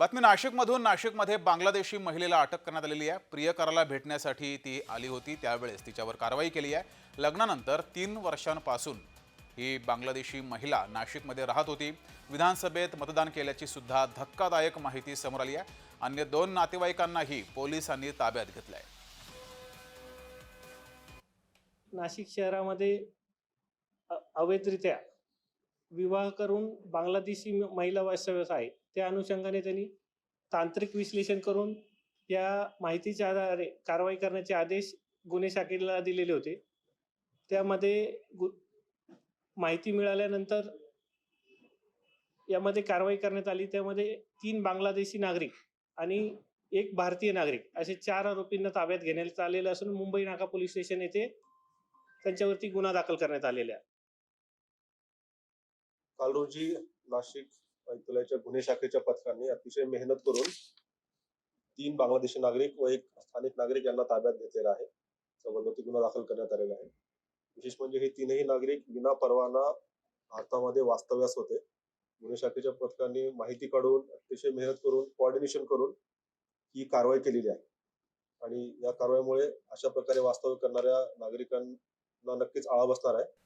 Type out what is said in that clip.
बातमी नाशिकमधून. नाशिकमध्ये बांगलादेशी महिलेला अटक करण्यात आलेली आहे. प्रियकराला भेटण्यासाठी ती आली होती. त्यावेळेस तिच्यावर कारवाई केली आहे. लग्नानंतर तीन वर्षांपासून ही बांगलादेशी महिला नाशिकमध्ये राहत होती. विधानसभेत मतदान केल्याची सुद्धा धक्कादायक माहिती समोर आली आहे. अन्य दोन नातेवाईकांनाही पोलिसांनी ताब्यात घेतलं आहे नाशिक शहरामध्ये अवैधरित्या विवाह करून बांगलादेशी म- महिला वास्तव्यास आहे. त्या अनुषंगाने त्यांनी तांत्रिक विश्लेषण करून या माहितीच्या आधारे कारवाई करण्याचे आदेश गुन्हे शाखेला दिलेले होते. त्यामध्ये गु- माहिती मिळाल्यानंतर यामध्ये कारवाई करण्यात आली. त्यामध्ये तीन बांगलादेशी नागरिक आणि एक भारतीय नागरिक असे चार आरोपींना ताब्यात घेण्यात आलेलं असून मुंबई नाका पोलीस स्टेशन येथे त्यांच्यावरती गुन्हा दाखल करण्यात आलेला आहे. काल रोजी नाशिक आयुक्तालयाच्या गुन्हे शाखेच्या पथकांनी अतिशय मेहनत करून तीन बांगलादेशी नागरिक व एक स्थानिक नागरिक यांना ताब्यात घेतलेला आहे. संबंधित गुन्हा दाखल करण्यात आलेला आहे. विशेष म्हणजे हे तीनही नागरिक विना परवाना भारतामध्ये वास्तव्यास होते. गुन्हे शाखेच्या पथकांनी माहिती काढून अतिशय मेहनत करून कोऑर्डिनेशन करून ही कारवाई केलेली आहे. आणि या कारवाईमुळे अशा प्रकारे वास्तव्य करणाऱ्या नागरिकांना नक्कीच आळा बसणार आहे.